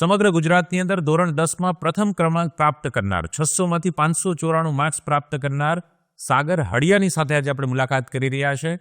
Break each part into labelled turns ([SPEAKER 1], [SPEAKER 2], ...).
[SPEAKER 1] સમગ્ર ગુજરાતની અંદર ધોરણ દસમાં પ્રથમ ક્રમાંક પ્રાપ્ત કરનાર, છસોમાંથી પાંચસો ચોરાણું માર્ક્સ પ્રાપ્ત કરનાર સાગર હળિયાની સાથે આજે આપણે મુલાકાત કરી રહ્યા છે.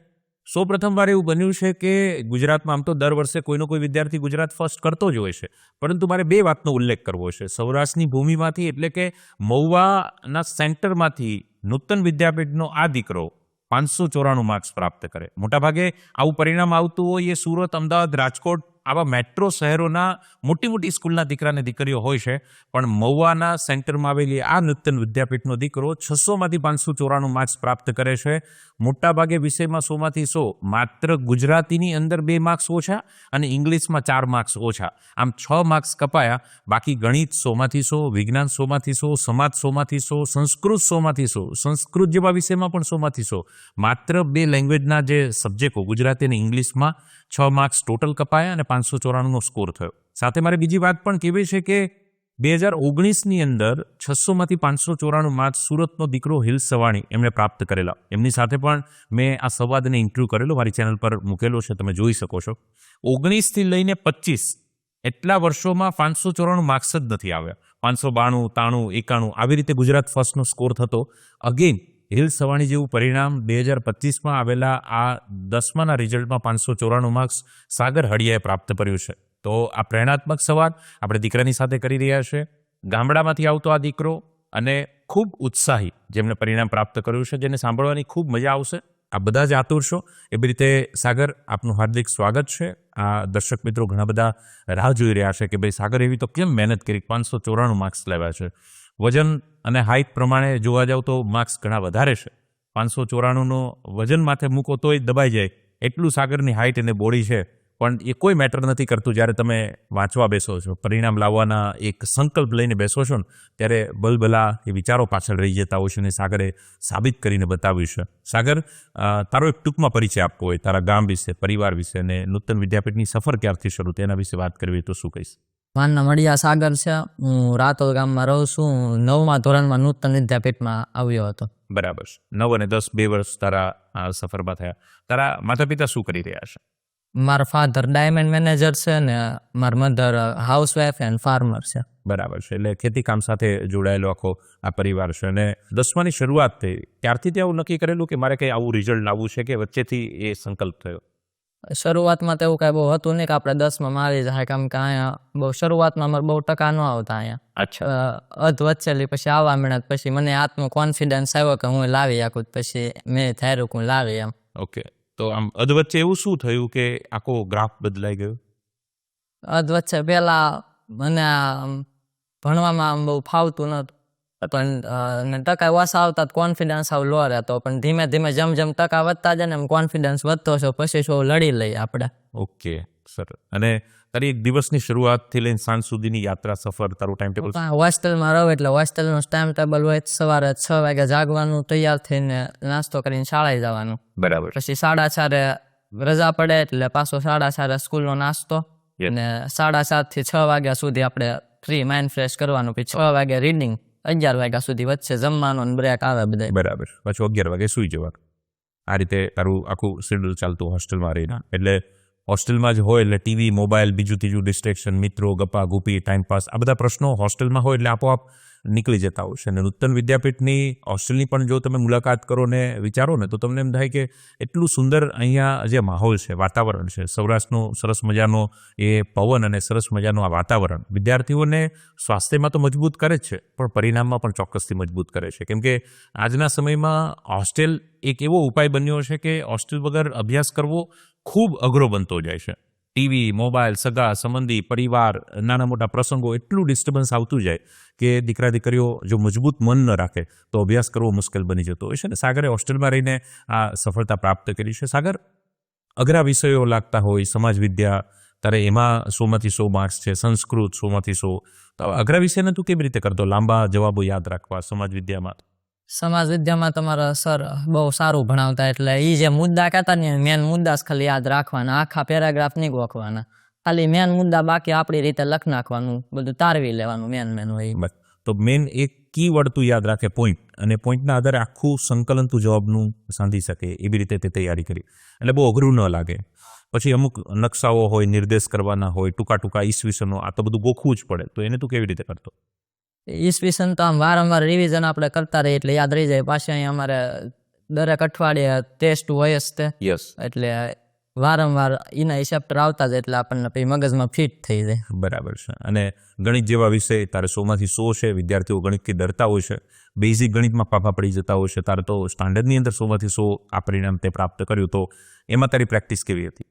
[SPEAKER 1] સૌ પ્રથમવાર એવું બન્યું છે કે ગુજરાતમાં આમ તો દર વર્ષે કોઈનો કોઈ વિદ્યાર્થી ગુજરાત ફર્સ્ટ કરતો જ હોય છે. પરંતુ મારે બે વાતનો ઉલ્લેખ કરવો છે. સૌરાષ્ટ્રની ભૂમિમાંથી એટલે કે મહુવાના સેન્ટરમાંથી નૂતન વિદ્યાપીઠનો આ દીકરો પાંચસો ચોરાણું માર્ક્સ પ્રાપ્ત કરે. મોટાભાગે આવું પરિણામ આવતું હોય એ સુરત, અમદાવાદ, રાજકોટ આવા મેટ્રો શહેરોના મોટી મોટી સ્કૂલના દીકરાને દીકરીઓ હોય છે, પણ મહુવાના સેન્ટરમાં આવેલી આ નૂતન વિદ્યાપીઠનો દીકરો છસોમાંથી પાંચસો ચોરાણું માર્ક્સ પ્રાપ્ત કરે છે. મોટાભાગે વિષયમાં સોમાંથી સો, માત્ર ગુજરાતીની અંદર બે માર્ક્સ ઓછા અને ઇંગ્લિશમાં ચાર માર્ક્સ ઓછા. આમ છ માર્ક્સ કપાયા, બાકી ગણિત સોમાંથી સો, વિજ્ઞાન સોમાંથી સો, સમાજ સોમાંથી સો, સંસ્કૃત સોમાંથી સો, સંસ્કૃત જેવા વિષયમાં પણ સોમાંથી સો. માત્ર બે લેંગ્વેજના જે સબ્જેક્ટો ગુજરાતી અને ઇંગ્લિશમાં છ માર્ક્સ ટોટલ કપાયા અને પાંચસો ચોરાણુંનો સ્કોર થયો. સાથે મારે બીજી વાત પણ કહેવી છે કે બે હજાર ઓગણીસની અંદર છસોમાંથી પાંચસો ચોરાણું માર્ક્સ સુરતનો દીકરો હિલ સવાણી એમણે પ્રાપ્ત કરેલા. એમની સાથે પણ મેં આ સંવાદને ઇન્ટરવ્યૂ કરેલો. મારી ચેનલ પર મૂકેલો છે, તમે જોઈ શકો છો. ઓગણીસથી લઈને પચીસ એટલા વર્ષોમાં પાંચસો ચોરાણું માર્ક્સ જ નથી આવ્યા. પાંચસો બાણું, તાણું, એકાણું, આવી રીતે ગુજરાત ફર્સ્ટનો સ્કોર થતો. અગેન હિલ સવાણી જેવું પરિણામ બે હજાર પચીસમાં આવેલા આ દસમાના રિઝલ્ટમાં પાંચસો ચોરાણું માર્ક્સ સાગર હળિયાએ પ્રાપ્ત કર્યું છે. તો આ પ્રેરણાત્મક સવાલ આપણે દીકરાની સાથે કરી રહ્યા છે. ગામડામાંથી આવતો આ દીકરો અને ખૂબ ઉત્સાહી જેમણે પરિણામ પ્રાપ્ત કર્યું છે, જેને સાંભળવાની ખૂબ મજા આવશે. આ બધા જ આતુર છો. એવી રીતે સાગર, આપનું હાર્દિક સ્વાગત છે. આ દર્શક મિત્રો ઘણા બધા રાહ જોઈ રહ્યા છે કે ભાઈ સાગર એવી તો કેમ મહેનત કરી? પાંચસો ચોરાણું માર્ક્સ લેવા છે. વજન અને હાઇટ પ્રમાણે જોવા જાવ તો માર્ક્સ ઘણા વધારે છે. પાંચસો ચોરાણુંનો વજન માથે મૂકો તોય દબાઈ જાય. એટલું સાગરની હાઇટ અને બોડી છે. પણ એ કોઈ મેટર નથી કરતું જ્યારે તમે વાંચવા બેસો છો. પરિણામ લાવવાના એક સંકલ્પ લઈને બેસો છો ને, ત્યારે બલબલા એ વિચારો પાછળ રહી જતા હોય છે અને સાગરે સાબિત કરીને બતાવ્યું છે. સાગર તારો એક ટૂંકમાં પરિચય આપવો હોય, તારા ગામ વિશે, પરિવાર વિશે અને નૂતન વિદ્યાપીઠની સફર ક્યારથી શરૂ, તેના વિશે વાત કરવી તો શું કહીશ?
[SPEAKER 2] મારું નામ અડિયા સાગર છે. હું રાતોલ ગામમાં રહું છું. નવમા ધોરણમાં નૂતન વિદ્યાપીઠમાં આવ્યો હતો.
[SPEAKER 1] બરાબર છે. નવ અને દસ બે વર્ષ તારા આ સફરમાં થયા. તારા માતા પિતા શું કરી રહ્યા છે?
[SPEAKER 2] મારા ફાધર ડાયમંડ મેનેજર છે ને મારા મધર હાઉસવાઈફ એન્ડ ફાર્મર છે.
[SPEAKER 1] બરાબર છે. એટલે ખેતી કામ સાથે જોડાયેલો આખો આ પરિવાર છે. અને દસમાની શરૂઆત થઈ. ત્યારથી ત્યાં આવું નક્કી કરેલું કે મારે કંઈ આવું રિઝલ્ટ લાવવું છે કે વચ્ચેથી એ સંકલ્પ થયો?
[SPEAKER 2] શરૂઆતમાં તો એવું કાંઈ બહુ હતું નહીં કે આપણે દસમાં મારી જાય કેમ કે અહીંયા બહુ શરૂઆતમાં અમારે બહુ ટકા ન આવતા અહીંયા.
[SPEAKER 1] અચ્છા.
[SPEAKER 2] અધ વચ્ચેલી પછી આવવા મળ્યા પછી મને આત્મ કોન્ફિડન્સ આવ્યો કે હું લાવી આખું પછી મેં ધાર્યું કે હું લાવી એમ.
[SPEAKER 1] ઓકે. તો આમ અધવચ્ચે એવું શું થયું કે આખો ગ્રાફ બદલાઈ ગયો?
[SPEAKER 2] અધ વચ્ચે પહેલાં મને ભણવામાં આમ બહુ ફાવતું નહોતું. પણ ટકા ઓછા આવતા કોન્ફિડન્સ આવ લો રહેતો. પણ ધીમે ધીમે જેમ જેમ ટકા વધતા જાય ને એમ કોન્ફિડન્સ વધતો છે. પછી શું લડી લઈએ આપણે.
[SPEAKER 1] Okay sir. અને તારી એક દિવસની શરૂઆતથી લઈને સાંજ સુધીની યાત્રા સફર તારું ટાઈમ ટેબલ
[SPEAKER 2] હોસ્ટેલમાં રહો એટલે હોસ્ટેલનું ટાઈમ ટેબલ હોય સવારે છ વાગે જાગવાનું તૈયાર થઈને નાસ્તો કરીને શાળાએ જવાનું.
[SPEAKER 1] બરાબર.
[SPEAKER 2] પછી સાડા ચારે રજા પડે એટલે પાછો સાડા ચારે સ્કૂલનો નાસ્તો. અને સાડા સાતથી છ વાગ્યા સુધી આપણે ફ્રી માઇન્ડ ફ્રેશ કરવાનું. પછી છ વાગે રીડિંગ અગિયાર વાગ્યા સુધી વચ્ચે જમવાનું બ્રેક આવે બધા
[SPEAKER 1] બરાબર. પછી અગિયાર વાગે સૂઈ જવાનું. આ રીતે તારું આખું શેડ્યુલ ચાલતું હોસ્ટેલમાં રહીને. એટલે હોસ્ટેલમાં જ હોય, એટલે ટીવી મોબાઈલ બીજું ત્રીજું ડિસ્ટ્રેક્શન મિત્રો ગપ્પા ગુપી ટાઈમપાસ આ બધા પ્રશ્નો હોસ્ટેલમાં હોય એટલે આપોઆપ નીકળી જતા હોય છે. અને નૂતન વિદ્યાપીઠની, હોસ્ટેલની પણ જો તમે મુલાકાત કરો ને વિચારો ને, તો તમને એમ થાય કે એટલું સુંદર અહીંયા જે માહોલ છે, વાતાવરણ છે, સૌરાષ્ટ્રનો સરસ મજાનો એ પવન અને સરસ મજાનું આ વાતાવરણ વિદ્યાર્થીઓને સ્વાસ્થ્યમાં તો મજબૂત કરે જ છે, પણ પરિણામમાં પણ ચોક્કસથી મજબૂત કરે છે. કેમ કે આજના સમયમાં હોસ્ટેલ એક એવો ઉપાય બન્યો છે કે હોસ્ટેલ વગર અભ્યાસ કરવો ખૂબ અઘરો બનતો જાય છે. ટીવી, મોબાઈલ, સગા, સંબંધી, પરિવાર, નાના મોટા પ્રસંગો એટલું ડિસ્ટર્બન્સ આવતું જાય કે દીકરા, દીકરીઓ જો મજબૂત મન ન રાખે તો અભ્યાસ કરવો મુશ્કેલ બની જતો હોય છે ને. સાગરે હોસ્ટેલમાં રહીને આ સફળતા પ્રાપ્ત કરી છે. સાગર અઘરા વિષયો લાગતા હોય, સમાજ, વિદ્યા, તારે એમાં સોમાંથી સો માર્ક્સ છે, સંસ્કૃત સોમાંથી સો. તો અઘરા વિષયને તું કેવી રીતે કરતો? લાંબા જવાબો યાદ રાખવા, સમાજ, વિદ્યામાં
[SPEAKER 2] સમાજ વિદ્યામાં તમારા સર બહુ સારું ભણાવતા એટલે એ જે મુદ્દા કહેતા ને મેન મુદ્દા ખાલી યાદ રાખવાના, આખા પેરાગ્રાફ નહીં ગોખવાના. ખાલી મેન મુદ્દા બાકી આપણી રીતે લખ નાખવાનું, બધું તારવી લેવાનું મેન મેન હોય
[SPEAKER 1] તો મેન એક કી વર્ડ તું યાદ રાખે પોઈન્ટ અને પોઈન્ટના આધારે આખું સંકલન તું જવાબનું સાંધી શકે, એવી રીતે તે તૈયારી કરી. એટલે બહુ અઘરું ન લાગે. પછી અમુક નકશાઓ હોય, નિર્દેશ કરવાના હોય, ટૂંકા ટૂંકા ઈસવીસનો, આ તો બધું ગોખવું જ પડે. તો એને તું કેવી રીતે કરતો?
[SPEAKER 2] ઈસવીસન તો આમ વારંવાર રિવિઝન આપણે કરતા રહીએ એટલે યાદ રહી જાય. પાછી અહીં અમારે દરેક અઠવાડિયે ટેસ્ટ હોય જ તે.
[SPEAKER 1] યસ
[SPEAKER 2] એટલે વારંવાર એના ચેપ્ટર આવતા જ એટલે આપણને પછી મગજમાં ફિટ થઈ જાય.
[SPEAKER 1] બરાબર છે. અને ગણિત જેવા વિષય તારે સોમાંથી સો છે વિદ્યાર્થીઓ ગણિતથી ડરતા હોય છે. બેઝિક ગણિતમાં પાપા પડી જતા હોય છે. તારે તો સ્ટાન્ડર્ડની અંદર સોમાંથી સો આ પરિણામ તે પ્રાપ્ત કર્યું તો એમાં તારી પ્રેક્ટિસ કેવી હતી?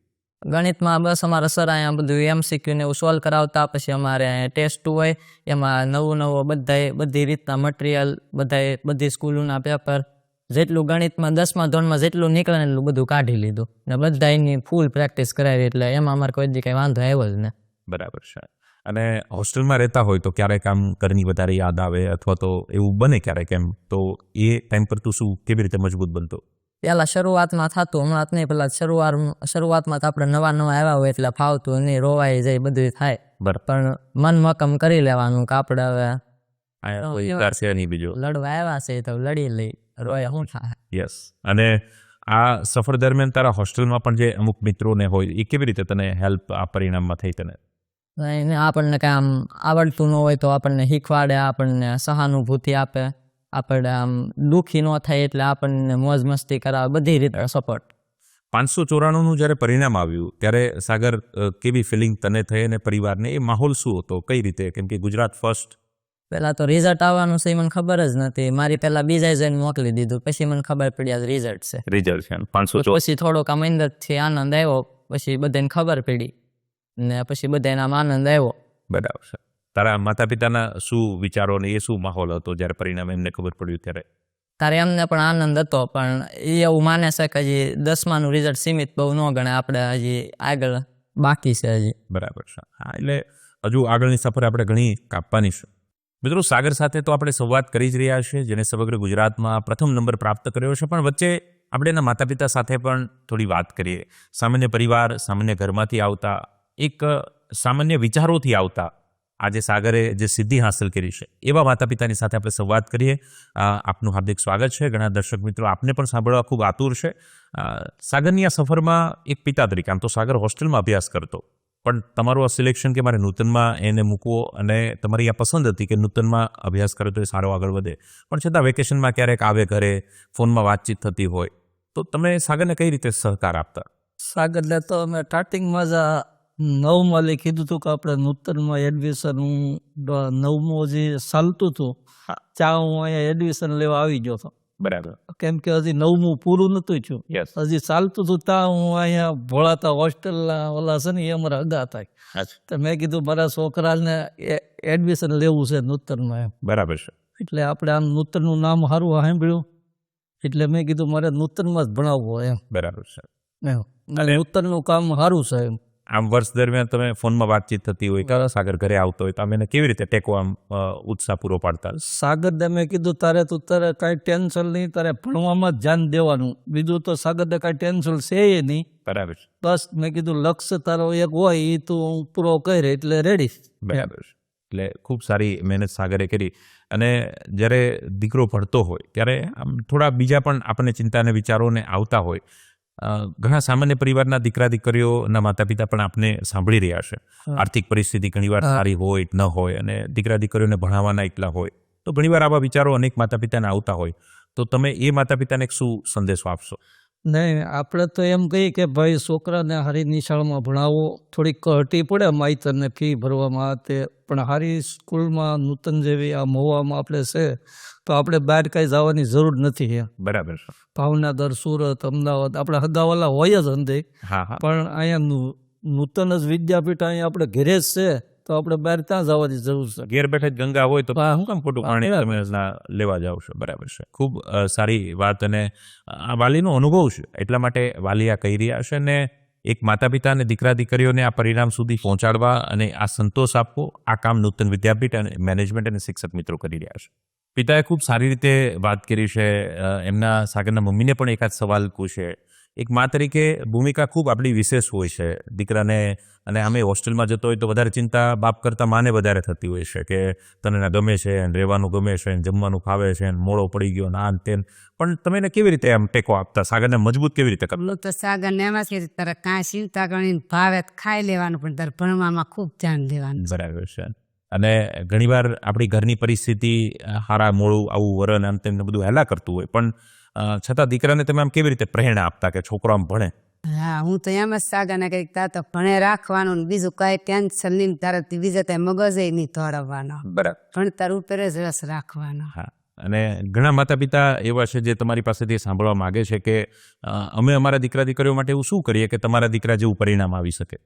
[SPEAKER 2] ગણિતમાં બસ અમારા સર અહીંયા બધું એમસીક્યુ ને એવું સોલ્વ કરાવતા, પછી અમારે અહીંયા ટેસ્ટ હોય, એમાં નવું નવું બધાય, બધી રીતના મટીરિયલ બધાય, બધી સ્કૂલોના પેપર જેટલું ગણિતમાં દસમા ધોરણમાં જેટલું નીકળે એટલું બધું કાઢી લીધું. ને બધા એની ફૂલ પ્રેક્ટિસ કરાવી, એટલે એમાં અમારે કોઈ દી કંઈ વાંધો આવ્યો જ ને.
[SPEAKER 1] બરાબર છે. અને હોસ્ટેલમાં રહેતા હોય તો ક્યારેક આમ ઘરની વધારે યાદ આવે, અથવા તો એવું બને ક્યારેક એમ? તો એ ટાઈમ પર તું શું કેવી રીતે મજબૂત બનતો?
[SPEAKER 2] પહેલાં શરૂઆતમાં થતું હમણાં નહીં પેલા શરૂઆત શરૂઆતમાં તો આપણે નવા નવા આવ્યા હોય એટલે ફાવતું નહીં રોવાઈ જાય બધું થાય. પણ મન મકમ કરી લેવાનું કે આપણે હવે લડવા આવ્યા છે તો લડી લઈ રોયા શું થાય?
[SPEAKER 1] યસ. અને આ સફર દરમિયાન તારા હોસ્ટેલમાં પણ જે અમુક મિત્રોને હોય એ કેવી રીતે તને હેલ્પ આ પરિણામમાં થઈ તને?
[SPEAKER 2] એને આપણને કાંઈ આમ આવડતું ન હોય તો આપણને શીખવાડે આપણને સહાનુભૂતિ આપે. આપણે આમ દુઃખી ન થાય એટલે આપણને મોજ મસ્તી કરાવે બધી રીતે સપોર્ટ
[SPEAKER 1] પાંચસો ચોરાણુંનું જ્યારે પરિણામ આવ્યું ત્યારે સાગર કેવી ફિલિંગ તને થઈ અને પરિવારને? એ માહોલ શું હતો? કઈ રીતે? કેમ કે ગુજરાત ફર્સ્ટ
[SPEAKER 2] પહેલાં તો રિઝલ્ટ આવવાનું છે એ મને ખબર જ નથી. મારી પહેલાં બીજા જઈને મોકલી દીધું. પછી મને ખબર પડી આ રિઝલ્ટ છે.
[SPEAKER 1] રિઝલ્ટ છે પાંચસો
[SPEAKER 2] પછી થોડોક આમ અંદરથી આનંદ આવ્યો. પછી બધાને ખબર પડી. ને પછી બધાને આમ આનંદ આવ્યો.
[SPEAKER 1] બરાબર છે. તારા માતા પિતાના શું વિચારો અને એ શું માહોલ હતો જ્યારે પરિણામ એમને ખબર પડ્યું ત્યારે?
[SPEAKER 2] તારે એમને પણ આનંદ હતો પણ એ એવું માને છે કે હજી દસમાનું રિઝલ્ટ સીમિત બહુ ન ગણે આપણે હજી આગળ બાકી છે હજી.
[SPEAKER 1] બરાબર છે. હા એટલે હજુ આગળની સફર આપણે ઘણી કાપવાની છે. મિત્રો સાગર સાથે તો આપણે સંવાદ કરી જ રહ્યા છીએ જેને સમગ્ર ગુજરાતમાં પ્રથમ નંબર પ્રાપ્ત કર્યો છે. પણ વચ્ચે આપણે એના માતા પિતા સાથે પણ થોડી વાત કરીએ. સામાન્ય પરિવાર સામાન્ય ઘરમાંથી આવતા એક સામાન્ય વિચારોથી આવતા આજે સાગરે જે સિદ્ધિ હાંસલ કરી છે, એવા માતા પિતાની સાથે આપણે સંવાદ કરીએ. આપનું હાર્દિક સ્વાગત છે. ઘણા દર્શક મિત્રો આપને પણ સાંભળવા ખૂબ આતુર છે. સાગરની આ સફરમાં એક પિતા તરીકે, આમ તો સાગર હોસ્ટેલમાં અભ્યાસ કરતો, પણ તમારું આ સિલેક્શન કે મારે નૂતનમાં એને મૂકવો અને તમારી આ પસંદ હતી કે નૂતનમાં અભ્યાસ કરે તો એ સારો આગળ વધે. પણ છતાં વેકેશનમાં ક્યારેક આવે ઘરે, ફોનમાં વાતચીત થતી હોય, તો તમે સાગરને કઈ રીતે સહકાર આપતા?
[SPEAKER 3] સાગરને તો અમે સ્ટાર્ટિંગમાં જ નવમાં લઈ કીધું હતું કે આપણે નૂતનમાં એડમિશન હું નવમો જે ચાલતું હતું ત્યાં હું અહીંયા એડમિશન લેવા આવી ગયો હતો.
[SPEAKER 1] બરાબર.
[SPEAKER 3] કેમ કે હજી નવમું પૂરું નહોતું થયું. હજી ચાલતું હતું ત્યાં હું અહીંયા ભોળાતા હોસ્ટેલના ઓલા છે ને એ અમારા હગા થાય તો મેં કીધું મારા છોકરાને એડમિશન લેવું છે નૂતનમાં એમ.
[SPEAKER 1] બરાબર છે.
[SPEAKER 3] એટલે આપણે આમ નૂતનનું નામ સારું સાંભળ્યું. એટલે મેં કીધું મારે નૂતનમાં જ ભણાવવો એમ.
[SPEAKER 1] બરાબર છે.
[SPEAKER 3] એમ. અને નૂતનનું કામ સારું છે એમ.
[SPEAKER 1] આમ વર્ષ દરમિયાન તમે ફોનમાં વાતચીત થતી હોય કે સાગર ઘરે આવતો હોય તો અમે કેવી રીતે ટેકો આમ ઉત્સાહ પૂરો પાડતા?
[SPEAKER 3] સાગર મેં કીધું તારે તું તારે કાંઈ ટેન્શન નહીં તારે ભણવામાં જ ધ્યાન દેવાનું. બીજું તો સાગરને કાંઈ ટેન્શન છે એ નહીં.
[SPEAKER 1] બરાબર.
[SPEAKER 3] બસ મેં કીધું લક્ષ્ય તારો એક હોય એ તું પૂરો કરે એટલે રેડી
[SPEAKER 1] બરાબર. એટલે ખૂબ સારી મહેનત સાગરે કરી. અને જ્યારે દીકરો ભણતો હોય ત્યારે આમ થોડા બીજા પણ આપણને ચિંતાને વિચારોને આવતા હોય ઘણા સામાન્ય પરિવારના દીકરા દીકરીઓના માતા પિતા પણ આપને સાંભળી રહ્યા છે. આર્થિક પરિસ્થિતિ ઘણીવાર. સારી હોય ન હોય અને દીકરા દીકરીઓને ભણાવવાના એટલા હોય તો ઘણીવાર આવા વિચારો અનેક માતા પિતાને આવતા હોય. તો તમે એ માતા પિતાને શું સંદેશો આપશો?
[SPEAKER 3] નહીં આપણે તો એમ કહીએ કે ભાઈ છોકરાને હારી નિશાળમાં ભણાવો. થોડીક હટી પડે માઈતરને ફી ભરવામાં તે. પણ હારી સ્કૂલમાં નૂતન જેવી આ મહુવામાં આપણે છે તો આપણે બહાર કાંઈ જવાની જરૂર નથી
[SPEAKER 1] બરાબર. છે
[SPEAKER 3] ભાવનગર સુરત અમદાવાદ આપણે હગાવાલા હોય જ
[SPEAKER 1] અંધે.
[SPEAKER 3] પણ અહીંયા નૂતન જ વિદ્યાપીઠ અહીંયા આપણે ઘેરે જ છે. તો આપણે બહાર ત્યાં જવાની જરૂર છે.
[SPEAKER 1] ઘેર બેઠે જ ગંગા હોય તો
[SPEAKER 3] હું.
[SPEAKER 1] કામ ખોટું પાણી તમે લેવા જાઓ છો. બરાબર છે. ખૂબ સારી વાત અને આ વાલીનો અનુભવ છે. એટલા માટે વાલી આ કહી રહ્યા છે અને એક માતા પિતા અને દીકરા દીકરીઓને આ પરિણામ સુધી પહોંચાડવા અને આ સંતોષ આપવો આ કામ નૂતન વિદ્યાપીઠ અને મેનેજમેન્ટ અને શિક્ષક મિત્રો કરી રહ્યા છે. પિતાએ ખૂબ સારી રીતે વાત કરી છે. એમના સાગરના મમ્મીને પણ એકાદ સવાલ પૂછે. એક મા તરીકે ભૂમિકા ખૂબ આપણી વિશેષ હોય છે. દીકરાને અને અમે હોસ્ટેલમાં જતો હોય તો વધારે ચિંતા બાપ કરતાં માને વધારે થતી હોય છે કે તને ના ગમે છે અને રહેવાનું ગમે છે અને જમવાનું ફાવે છે અને મોડો પડી ગયો ને તેન પણ તમે એને કેવી રીતે આમ ટેકો આપતા? સાગરને મજબૂત કેવી રીતે
[SPEAKER 4] કરો તો સાગર ને એમાં છે તારે કાંઈ ચિંતા ગણીને ભાવે ખાઈ લેવાનું પણ તારે ભણવામાં ખૂબ ધ્યાન દેવાનું.
[SPEAKER 1] બરાબર છે. અને ઘણીવાર આપણી ઘરની પરિસ્થિતિ હારા મોડું આવું વરણ આમ તેમને બધું હેલા કરતું હોય. પણ છતાં દીકરાને તમે આમ કેવી રીતે પ્રેરણા આપતા કે છોકરો આમ ભણે?
[SPEAKER 4] હા હું તો એમ જ સાગાને કંઈક તાર તો ભણે રાખવાનું ને બીજું કાંઈ ટેન્શન નહીં તારે બીજા ત્યાં મગજ નહીં ધોળવવાનો.
[SPEAKER 1] બરાબર.
[SPEAKER 4] ભણતર ઉપર જ રસ રાખવાનો.
[SPEAKER 1] હા અને ઘણા માતા પિતા એવા છે જે તમારી પાસેથી સાંભળવા માગે છે કે અમે અમારા દીકરા દીકરીઓ માટે એવું શું કરીએ કે તમારા દીકરા જેવું પરિણામ આવી શકે?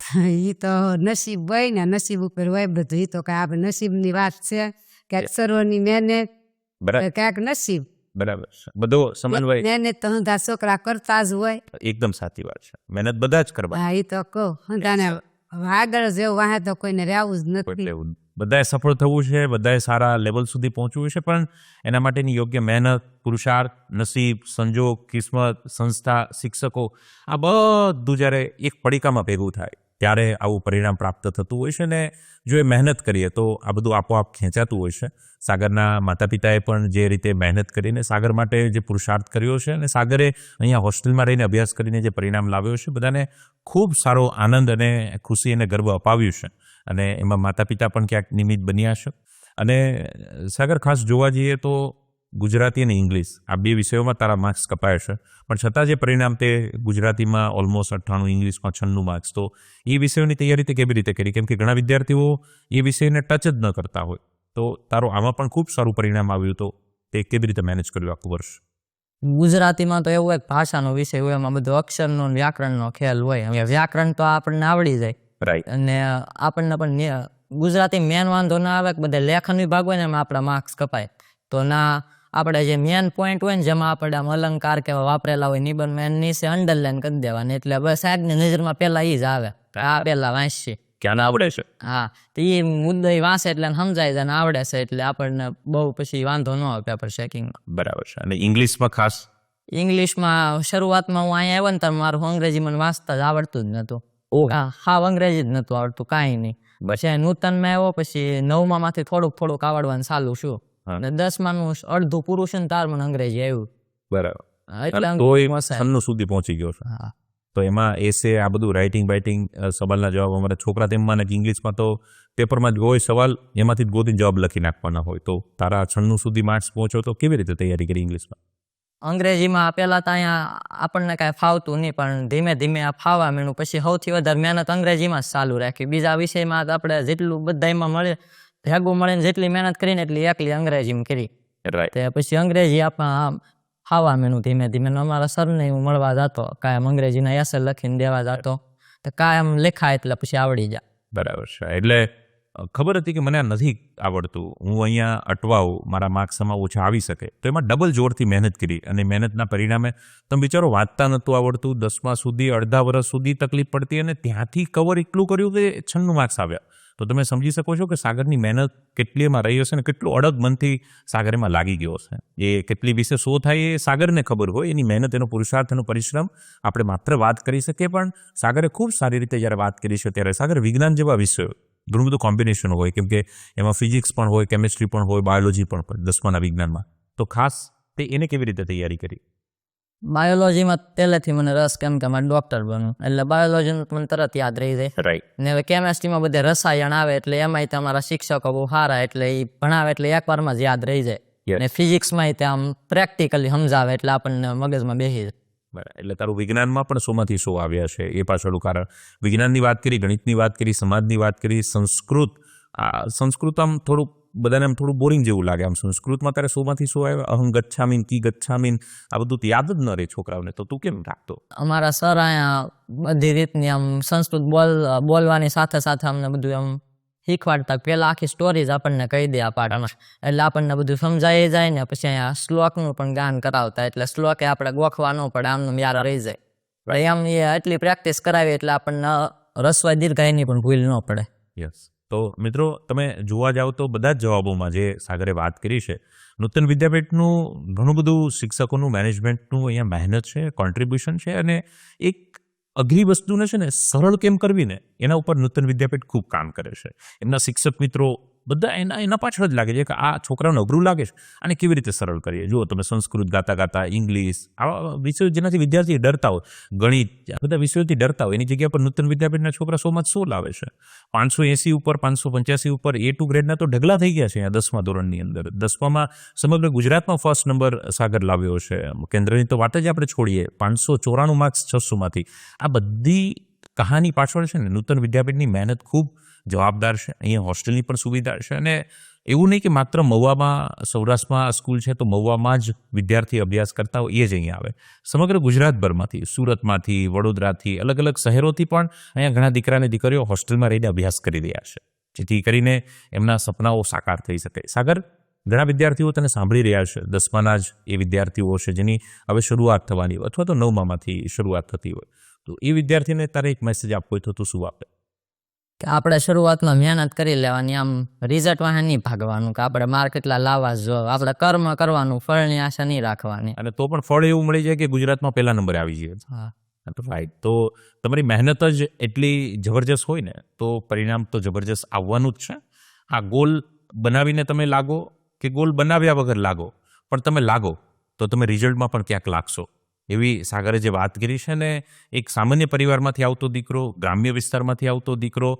[SPEAKER 4] એ તો નસીબ હોય ને નસીબ ઉપર હોય બધું. એ તો કાંઈ આપણે નસીબની વાત છે. ક્યાંક સર્વની મહેનત ક્યાંક નસીબ.
[SPEAKER 1] બરાબર છે. બધો સમન્વય
[SPEAKER 4] ને તો ધા છોકરા કરતા જ હોય.
[SPEAKER 1] એકદમ સાચી વાત છે. મહેનત બધા જ કરવા
[SPEAKER 4] હા એ તો કહું. હંધાને આગળ જેવું વાહે તો કોઈને રહેવું જ નથી.
[SPEAKER 1] બધાએ સફળ થવું છે બધાએ સારા લેવલ સુધી પહોંચવું છે પણ એના માટેની યોગ્ય મહેનત પુરુષાર્થ નસીબ સંજોગ કિસ્મત સંસ્થા શિક્ષકો આ બધું જ્યારે એક પડીકામાં ભેગું થાય ત્યારે આવું પરિણામ પ્રાપ્ત થતું હોય છે ને જો એ મહેનત કરીએ તો આ બધું આપોઆપ ખેંચાતું હોય છે. સાગરના માતા પિતાએ પણ જે રીતે મહેનત કરીને સાગર માટે જે પુરુષાર્થ કર્યો છે અને સાગરે અહીંયા હોસ્ટેલમાં રહીને અભ્યાસ કરીને જે પરિણામ લાવ્યો છે, બધાને ખૂબ સારો આનંદ અને ખુશી અને ગર્વ અપાવ્યું છે. અને એમાં માતા પિતા પણ ક્યાંક નિમિત્ત બન્યા છે. અને સાગર ખાસ જોવા જઈએ તો ગુજરાતી અને ઇંગ્લિશ આ બે વિષયોમાં તારા માર્ક્સ કપાય છે. પણ છતાં જે પરિણામ તે ગુજરાતીમાં ઓલમોસ્ટ અઠ્ઠાણું ઇંગ્લિશમાં છન્નું માર્ક્સ તો એ વિષયોની તૈયારી તે કેવી રીતે કરી? કેમ કે ઘણા વિદ્યાર્થીઓ એ વિષયને ટચ જ ન કરતા હોય. તો તારો આમાં પણ ખૂબ સારું પરિણામ આવ્યું તો તે કેવી રીતે મેનેજ કર્યું આખું વર્ષ?
[SPEAKER 2] ગુજરાતીમાં તો એવું એક ભાષાનો વિષય હોય એમાં બધું અક્ષરનો વ્યાકરણનો ખ્યાલ હોય. હવે વ્યાકરણ તો આપણને આવડી જાય.
[SPEAKER 1] રાઈટ
[SPEAKER 2] અને આપણને પણ ગુજરાતી મેન વાંધો ના આવે કે બધા લેખન વિભાગ હોય ને એમાં આપણા માર્ક્સ કપાય. તો ના આપણે જે મેન પોઈન્ટ હોય ને જેમાં આપણે આમ અલંકાર કે વાપરેલા હોય નિબંધમાં એની નીચે અંડરલાઈન કરી દેવાની. એટલે બસ સાહેબની નજરમાં પહેલાં એ જ આવે. આ પહેલાં વાંચશે.
[SPEAKER 1] ક્યાં આવડે છે?
[SPEAKER 2] હા. તો એ મુદ્દો એ વાંચે એટલે સમજાય છે ને આવડે છે એટલે આપણને બહુ પછી વાંધો ન આવે પેપર ચેકિંગમાં
[SPEAKER 1] બરાબર છે. અને ઇંગ્લિશમાં ખાસ?
[SPEAKER 2] ઇંગ્લિશમાં શરૂઆતમાં હું અહીંયા આવ્યો ને ત્યારે મારું અંગ્રેજી મને વાંચતા જ આવડતું જ નહોતું હા હા અંગ્રેજી જ નહોતું આવડતું કાંઈ નહીં. પછી નૂતનમાં આવ્યો પછી નવમામાંથી થોડુંક થોડુંક આવડવાનું ચાલુ છું. અને દસમાનું અડધું ને તાર મને અંગ્રેજી આવ્યું
[SPEAKER 1] બરાબર.
[SPEAKER 2] એટલે.
[SPEAKER 1] છન્નું સુધી પહોંચી ગયો છે. તો એમાં એસે આ બધું રાઇટિંગ બાઇટિંગ સવાલના જવાબ અમારા છોકરા તેમમાં ઇંગ્લિશમાં તો પેપરમાં જ હોય સવાલ એમાંથી જ ગોતીને જવાબ લખી નાખવાના હોય. તો તારા છન્નું સુધી માર્ક્સ પહોંચો તો કેવી રીતે તૈયારી કરી ઇંગ્લિશમાં
[SPEAKER 2] અંગ્રેજીમાં પહેલાં તો અહીંયા આપણને કાંઈ ફાવતું નહીં પણ ધીમે ધીમે આ ફાવા મીણું. પછી સૌથી વધારે મહેનત અંગ્રેજીમાં જ ચાલુ રાખી. બીજા વિષયમાં તો આપણે જેટલું બધામાં મળે ભેગું મળીને જેટલી મહેનત કરીને એટલી એકલી અંગ્રેજીમાં કરી. તે પછી અંગ્રેજી આપણા આમ ખાવા મેનું ધીમે ધીમે અમારા સરને હું મળવા જતો કાયમ અંગ્રેજીના એસે લખીને દેવા જતો. તો કાયમ લેખાય એટલે પછી આવડી જાય.
[SPEAKER 1] બરાબર છે. એટલે ખબર હતી કે મને આ નથી આવડતું. હું અહીંયા અટવાઉં મારા માર્ક્સમાં ઓછા આવી શકે. તો એમાં ડબલ જોરથી મહેનત કરી અને મહેનતના પરિણામે તમે વિચારો વાંચતા નહોતું આવડતું. દસમા સુધી અડધા વર્ષ સુધી તકલીફ પડતી અને ત્યાંથી કવર એટલું કર્યું કે છન્નું માર્ક્સ આવ્યા. તો તમે સમજી શકો છો કે સાગરની મહેનત કેટલી એમાં રહી હશે ને કેટલું અડગ મનથી સાગર એમાં લાગી ગયો હશે. એ કેટલી વિશે શો થાય એ સાગરને ખબર હોય, એની મહેનત, એનો પુરુષાર્થ, એનો પરિશ્રમ આપણે માત્ર વાત કરી શકીએ, પણ સાગરે ખૂબ સારી રીતે જ્યારે વાત કરી છે ત્યારે સાગર વિજ્ઞાન જેવા વિષયો, ઘણું બધું કોમ્બિનેશન હોય, કેમ કે એમાં ફિઝિક્સ પણ હોય કેમિસ્ટ્રી પણ હોય બાયોલોજી પણ હોય દસમાના વિજ્ઞાનમાં. તો ખાસ તે એને કેવી રીતે તૈયારી કરી?
[SPEAKER 2] બાયોલોજીમાં પહેલેથી મને રસ કેમ કે મારે ડૉક્ટર બનવું. એટલે બાયોલોજીનું મને તરત યાદ રહી જાય.
[SPEAKER 1] રાઈટ
[SPEAKER 2] ને હવે કેમેસ્ટ્રીમાં બધે રસાયણ આવે એટલે એમાંય તમારા શિક્ષકો બહુ સારા એટલે એ ભણાવે એટલે એકવારમાં જ યાદ રહી જાય. ને ફિઝિક્સમાં તે આમ પ્રેક્ટિકલી સમજાવે એટલે આપણને મગજમાં બેસી જાય.
[SPEAKER 1] એટલે તારું વિજ્ઞાનમાં પણ શોમાંથી શો આવ્યા છે? એ પાછળનું કારણ. વિજ્ઞાનની વાત કરી ગણિતની વાત કરી સમાજની વાત કરી સંસ્કૃત. સંસ્કૃત આમ થોડુંક બધાને આમ થોડું બોરિંગ જેવું લાગે આમ સંસ્કૃતમાં તારે શોમાંથી શો આવ્યા અહં ગચ્છામીન કી ગચ્છામીન આ બધું તો યાદ જ ન રહે છોકરાઓને. તો તું કેમ રાખતો?
[SPEAKER 2] અમારા સર અહીંયા બધી રીતની આમ સંસ્કૃત બોલ બોલવાની સાથે સાથે અમને બધું આમ શીખવાડતા. પહેલાં આખી સ્ટોરીઝ આપણને કહી દે આ પાઠમાં એટલે આપણને બધું સમજાઈ જાય ને પછી અહીંયા શ્લોકનું પણ ગાન કરાવતા. એટલે શ્લોકે આપણે ગોખવા ન પડે આમનું યાર રહી જાય. એમ એ એટલી પ્રેક્ટિસ કરાવી એટલે આપણને રસવાય દીર્ઘાયની પણ ભૂલ ન પડે.
[SPEAKER 1] યસ તો મિત્રો, તમે જોવા જાઓ તો બધા જ જવાબોમાં જે સાગરે વાત કરી છે, નૂતન વિદ્યાપીઠનું ઘણું બધું શિક્ષકોનું મેનેજમેન્ટનું અહીંયા મહેનત છે કોન્ટ્રીબ્યુશન છે અને એક અઘરી વસ્તુને છે ને સરળ કેમ કરવી ને, એના ઉપર નૂતન વિદ્યાપીઠ ખૂબ કામ કરે છે. એમના શિક્ષક મિત્રો બધા એના એના પાછળ જ લાગે છે કે આ છોકરાઓને અઘરું લાગે છે. અને કેવી રીતે સરળ કરીએ? જુઓ તમે સંસ્કૃત ગાતા ગાતા, ઇંગ્લિશ, આવા વિષયો જેનાથી વિદ્યાર્થી ડરતા હોય, ગણિત બધા વિષયોથી ડરતા હોય. એની જગ્યા પર નૂતન વિદ્યાપીઠના છોકરા સોમાં સો લાવે છે? પાંચસો એંસી ઉપર, પાંચસો પંચ્યાસી ઉપર એ ટુ ગ્રેડના તો ઢગલા થઈ ગયા છે અહીંયા દસમા ધોરણની અંદર. દસમામાં સમગ્ર ગુજરાતમાં ફર્સ્ટ નંબર સાગર લાવ્યો છે. કેન્દ્રની તો વાત જ આપણે છોડીએ. પાંચસો ચોરાણું માર્ક્સ છસોમાંથી. આ બધી કહાની પાછળ છે ને, નૂતન વિદ્યાપીઠની મહેનત ખૂબ જવાબદાર છે. અહીંયા હોસ્ટેલની પણ સુવિધા છે અને એવું નહીં કે માત્ર મહુવામાં, સૌરાષ્ટ્રમાં સ્કૂલ છે તો મહુવામાં જ વિદ્યાર્થી અભ્યાસ કરતા હોય, એ જ અહીંયા આવે. સમગ્ર ગુજરાતભરમાંથી, સુરતમાંથી, વડોદરાથી અલગ અલગ શહેરોથી પણ અહીંયા ઘણા દીકરા અને દીકરીઓ હોસ્ટેલમાં રહીને અભ્યાસ કરી રહ્યા છે. જેથી કરીને એમના સપનાઓ સાકાર થઈ શકે. સાગર, ઘણા વિદ્યાર્થીઓ તને સાંભળી રહ્યા છે. દસમાના જ એ વિદ્યાર્થીઓ છે જેની હવે શરૂઆત થવાની હોય અથવા તો નવમામાંથી શરૂઆત થતી હોય. તો એ વિદ્યાર્થીને તારે એક મેસેજ આપવો હોય તો તું શું આપે
[SPEAKER 2] કે આપણે શરૂઆતમાં મહેનત કરી લેવાની આમ રિઝલ્ટ વાહે નહીં ભાગવાનું કે આપણે માર્ક કેટલા લાવવા જ જો આપણે કર્મ કરવાનું ફળની આશા નહીં રાખવાની.
[SPEAKER 1] અને તો પણ ફળ એવું મળી જાય કે ગુજરાતમાં પહેલા નંબરે આવી જાય
[SPEAKER 2] હા.
[SPEAKER 1] રાઈટ તો તમારી મહેનત જ એટલી જબરજસ્ત હોય ને તો પરિણામ તો જબરજસ્ત આવવાનું જ છે. આ ગોલ બનાવીને તમે લાગો કે ગોલ બનાવ્યા વગર લાગો? પણ તમે લાગો તો તમે રિઝલ્ટમાં પણ ક્યાંક લાગશો. એવી સાગરે જે વાત કરી છે ને, એક સામાન્ય પરિવારમાંથી આવતો દીકરો, ગ્રામ્ય વિસ્તારમાંથી આવતો દીકરો,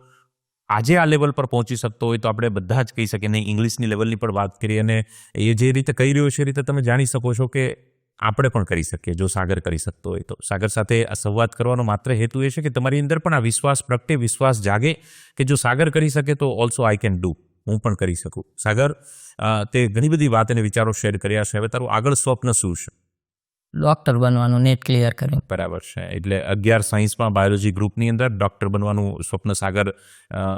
[SPEAKER 1] આજે આ લેવલ પર પહોંચી શકતો હોય તો આપણે બધા જ કહી શકીએ. નહીં ઇંગ્લિશની લેવલની પણ વાત કરી અને એ જે રીતે કહી રહ્યો છે એ રીતે તમે જાણી શકો છો કે આપણે પણ કરી શકીએ, જો સાગર કરી શકતો હોય તો. સાગર સાથે આ સંવાદ કરવાનો માત્ર હેતુ એ છે કે તમારી અંદર પણ આ વિશ્વાસ પ્રગટે, વિશ્વાસ જાગે કે જો સાગર કરી શકે તો ઓલ્સો આઈ કેન ડુ હું પણ કરી શકું. સાગર તે ઘણી બધી વાત અને વિચારો શેર કર્યા છે. હવે તારું આગળ સ્વપ્ન શું છે?
[SPEAKER 2] ડોક્ટર બનવાનું, નેટ ક્લિયર કર્યું.
[SPEAKER 1] બરાબર છે. એટલે અગિયાર સાયન્સમાં બાયોલોજી ગ્રુપની અંદર ડૉક્ટર બનવાનું સ્વપ્ન સાગર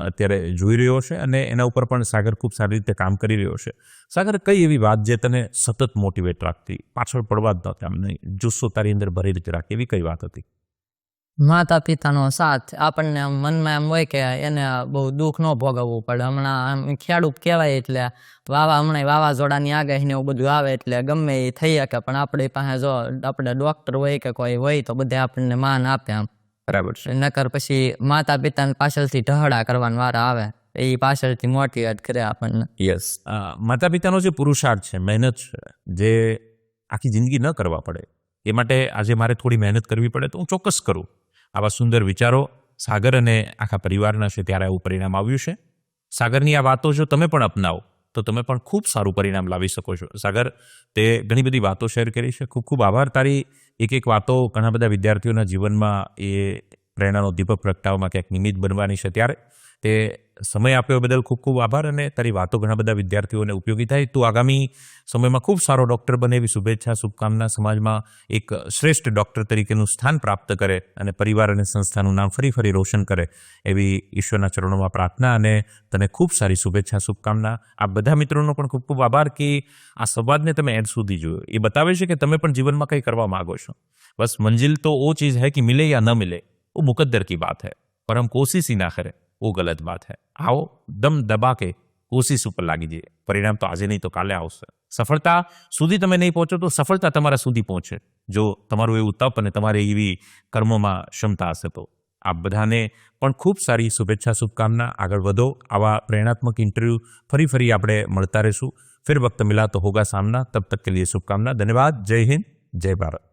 [SPEAKER 1] અત્યારે જોઈ રહ્યો છે અને એના ઉપર પણ સાગર ખૂબ સારી રીતે કામ કરી રહ્યો છે. સાગર, કઈ એવી વાત જે તને સતત મોટિવેટ રાખતી? પાછળ પડવા જ નહોતી આમ જુસ્સો તારી અંદર ભરી રીતે રાખતી એવી કઈ વાત હતી?
[SPEAKER 2] માતા પિતાનો સાથ આપણને આમ મનમાં એમ હોય કે એને બહુ દુઃખ ન ભોગવવું પડે. હમણાં આમ ખેડૂત કહેવાય એટલે વાવા હમણાં વાવાઝોડાની આગાહીને એવું બધું આવે એટલે ગમે એ થઈ શકે પણ આપણી પાસે જો આપણે ડોક્ટર હોય કે કોઈ હોય તો બધે આપણને માન આપે આમ.
[SPEAKER 1] બરાબર છે.
[SPEAKER 2] નકર પછી માતા પિતાને પાછળથી ઢહડા કરવાનો વારા આવે એ પાછળથી મોટિવેટ કરે આપણને.
[SPEAKER 1] યસ માતા પિતાનો જે પુરુષાર્થ છે મહેનત છે જે આખી જિંદગી ન કરવા પડે એ માટે આજે મારે થોડી મહેનત કરવી પડે તો હું ચોક્કસ કરું. આવા સુંદર વિચારો સાગર અને આખા પરિવારના છે ત્યારે આવું પરિણામ આવ્યું છે. સાગરની આ વાતો જો તમે પણ અપનાવો, તો તમે પણ ખૂબ સારું પરિણામ લાવી શકો છો. સાગર, તે ઘણી બધી વાતો શેર કરી છે. ખૂબ ખૂબ આભાર. તારી એક એક વાતો ઘણા બધા વિદ્યાર્થીઓના જીવનમાં એ પ્રેરણાનો દીપક પ્રગટાવવામાં ક્યાંક નિમિત્ત બનવાની છે ત્યારે. તે સમય આપ્યો બદલ ખૂબ ખૂબ આભાર અને તારી વાતો ઘણા બધા વિદ્યાર્થીઓને ઉપયોગી થાય. તું આગામી સમયમાં ખૂબ સારો ડૉક્ટર બને એવી શુભેચ્છા, શુભકામના, સમાજમાં એક શ્રેષ્ઠ ડૉક્ટર તરીકેનું સ્થાન પ્રાપ્ત કરે અને પરિવાર અને સંસ્થાનું નામ ફરી ફરી રોશન કરે એવી ઈશ્વરના ચરણોમાં પ્રાર્થના અને તને ખૂબ સારી શુભેચ્છા, શુભકામના. આ બધા મિત્રોનો પણ ખૂબ ખૂબ આભાર કે આ સંવાદને તમે એડ સુધી જોયો. એ બતાવે છે કે તમે પણ જીવનમાં કંઈ કરવા માગો છો. બસ મંજિલ તો ઓ ચીજ હૈ કે મિલે યા ન મિલે. ઓ મુકદ્દર કી બાત હૈ. પર હમ કોશિશ ના કરે. वो गलत बात है आओ દમ દબા કે કોશિશ ઉપર લાગી જઈએ પરિણામ તો આજે નહીં તો કાલે આવશે સફળતા સુધી તમે નહીં પહોંચો તો સફળતા તમારા સુધી પહોંચે જો તમારું એવું તપ અને તમારી એવી કર્મોમાં ક્ષમતા હશે તો આ બધાને પણ ખૂબ સારી શુભેચ્છા શુભકામના આગળ વધો આવા પ્રેરણાત્મક ઇન્ટરવ્યૂ ફરી ફરી આપણે મળતા રહીશું ફિર વક્ત મિલા તો હોગા સામના તબ તક કે લીએ શુભકામના ધન્યવાદ જય હિન્દ જય ભારત